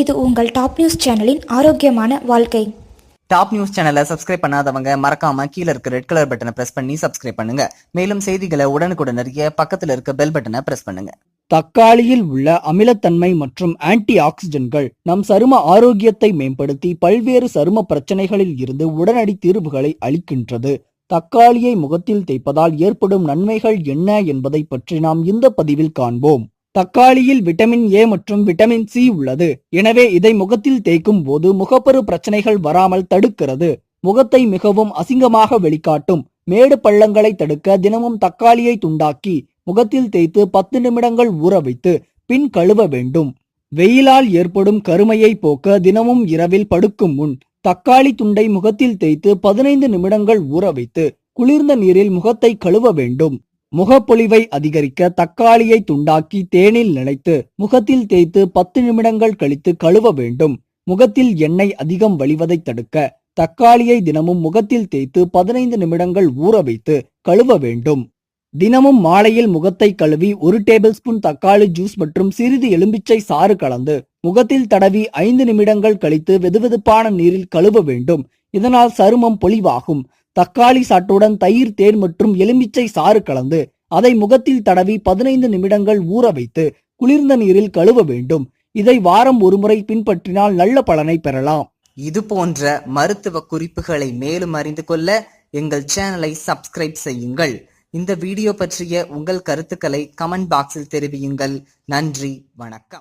இது உங்கள் top news சேனலின் ஆரோக்கியமான வாழ்க்கை. டாப் நியூஸ் சேனலை சப்ஸ்கிரைப் பண்ணாதவங்க மறக்காம கீழ இருக்க ரெட் கலர் பட்டனை பிரஸ் பண்ணி சப்ஸ்கிரைப் பண்ணுங்க. மேலும் செய்திகளை உடனுக்குடன் அறிய பக்கத்துல இருக்க பெல் பட்டனை பிரஸ் பண்ணுங்க. தக்காளியில் உள்ள அமிலத்தன்மை மற்றும் ஆன்டி ஆக்சிடென்ட்கள் நம் சரும ஆரோக்கியத்தை மேம்படுத்தி பல்வேறு சரும பிரச்சனைகளில் இருந்து உடனடி தீர்வுகளை அளிக்கின்றது. தக்காளியை முகத்தில் தேய்ப்பதால் ஏற்படும் நன்மைகள் என்ன என்பதை பற்றி நாம் இந்த பதிவில் காண்போம். தக்காளியில் விட்டமின் ஏ மற்றும் விட்டமின் சி உள்ளது. எனவே இதை முகத்தில் தேய்க்கும் போது முகப்பரு பிரச்சனைகள் வராமல் தடுக்கிறது. முகத்தை மிகவும் அசிங்கமாக வெளிக்காட்டும். மேடு பள்ளங்களை தடுக்க தினமும் தக்காளியை துண்டாக்கி முகத்தில் தேய்த்து பத்து நிமிடங்கள் ஊற வைத்து பின் கழுவ வேண்டும். வெயிலால் ஏற்படும் கருமையை போக்க தினமும் இரவில் படுக்கும் முன் தக்காளி துண்டை முகத்தில் தேய்த்து பதினைந்து நிமிடங்கள் ஊற வைத்து குளிர்ந்த நீரில் முகத்தை கழுவ வேண்டும். முகப்பொலிவை அதிகரிக்க தக்காளியை துண்டாக்கி தேனில் நினைத்து முகத்தில் தேய்த்து பத்து நிமிடங்கள் கழித்து கழுவ வேண்டும். முகத்தில் எண்ணெய் அதிகம் வழிவதை தடுக்க தக்காளியை தினமும் முகத்தில் தேய்த்து பதினைந்து நிமிடங்கள் ஊற வைத்து கழுவ வேண்டும். தினமும் மாலையில் முகத்தை கழுவி ஒரு டேபிள் ஸ்பூன் தக்காளி ஜூஸ் மற்றும் சிறிது எலும்பிச்சை சாறு கலந்து முகத்தில் தடவி ஐந்து நிமிடங்கள் கழித்து வெதுவெதுப்பான நீரில் கழுவ வேண்டும். இதனால் சருமம் பொலிவாகும். தக்காளி சாற்றுடன் தயிர் தேன் மற்றும் எலுமிச்சை சாறு கலந்து அதை முகத்தில் தடவி பதினைந்து நிமிடங்கள் ஊற வைத்து குளிர்ந்த நீரில் கழுவ வேண்டும். இதை வாரம் ஒருமுறை பின்பற்றினால் நல்ல பலனை பெறலாம். இது போன்ற மருத்துவ குறிப்புகளை மேலும் அறிந்து கொள்ள எங்கள் சேனலை சப்ஸ்கிரைப் செய்யுங்கள். இந்த வீடியோ பற்றிய உங்கள் கருத்துக்களை கமெண்ட் பாக்ஸில் தெரிவியுங்கள். நன்றி வணக்கம்.